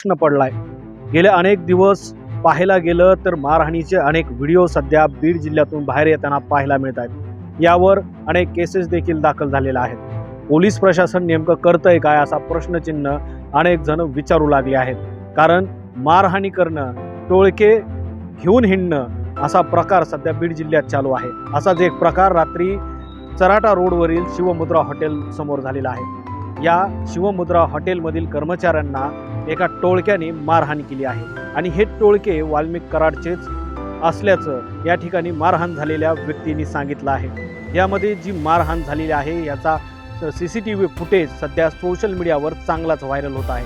प्रश्न पडलाय. गेले अनेक दिवस पाहायला गेलं तर मारहाणीचे अनेक व्हिडिओ सध्या बीड जिल्ह्यातून बाहेर येताना पाहायला मिळत आहेत यावर अनेक केसेस देखील दाखल झालेल्या आहेत. पोलीस प्रशासन नेमकं करतंय काय असा प्रश्नचिन्ह अनेक जण विचारू लागले आहेत. कारण मारहाणी करणं टोळके घेऊन हिंडणं असा प्रकार सध्या बीड जिल्ह्यात चालू आहे. असाच एक प्रकार रात्री चराटा रोडवरील शिवमुद्रा हॉटेल समोर झालेला आहे. या शिवमुद्रा हॉटेलमधील कर्मचाऱ्यांना एका टोळक्याने मारहाण केली आहे. आणि हे टोळके वाल्मिक कराडचेच असल्याचं या ठिकाणी मारहाण झालेल्या व्यक्तींनी सांगितलं आहे. यामध्ये जी मारहाण झालेली आहे याचा C C T V footage सध्या सोशल मीडियावर चांगलाच व्हायरल होत आहे.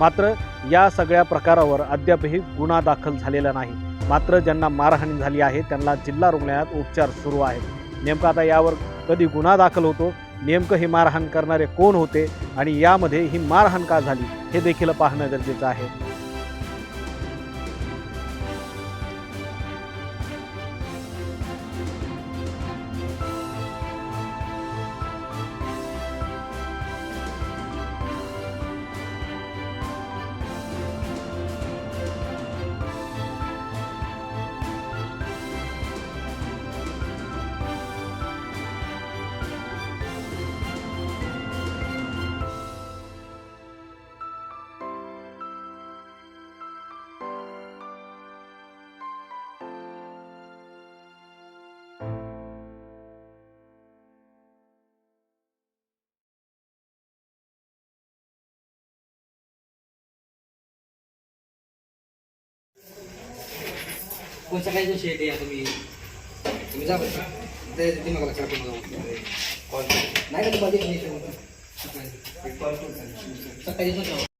मात्र या सगळ्या प्रकारावर अद्यापही गुन्हा दाखल झालेला नाही. मात्र ज्यांना मारहाणी झाली आहे त्यांना जिल्हा रुग्णालयात उपचार सुरू आहेत. नेमका आता यावर कधी गुन्हा दाखल होतो नेमकं हे मारहाण करणारे कोण होते आणि यामध्ये ही मारहाण का झाली हे देखील पाहणं गरजेचं आहे. काही जो शेट आहे तुम्ही तुम्ही जा बरं. ते ते मला लक्षात कॉल नाही का तुम्हाला सकाळी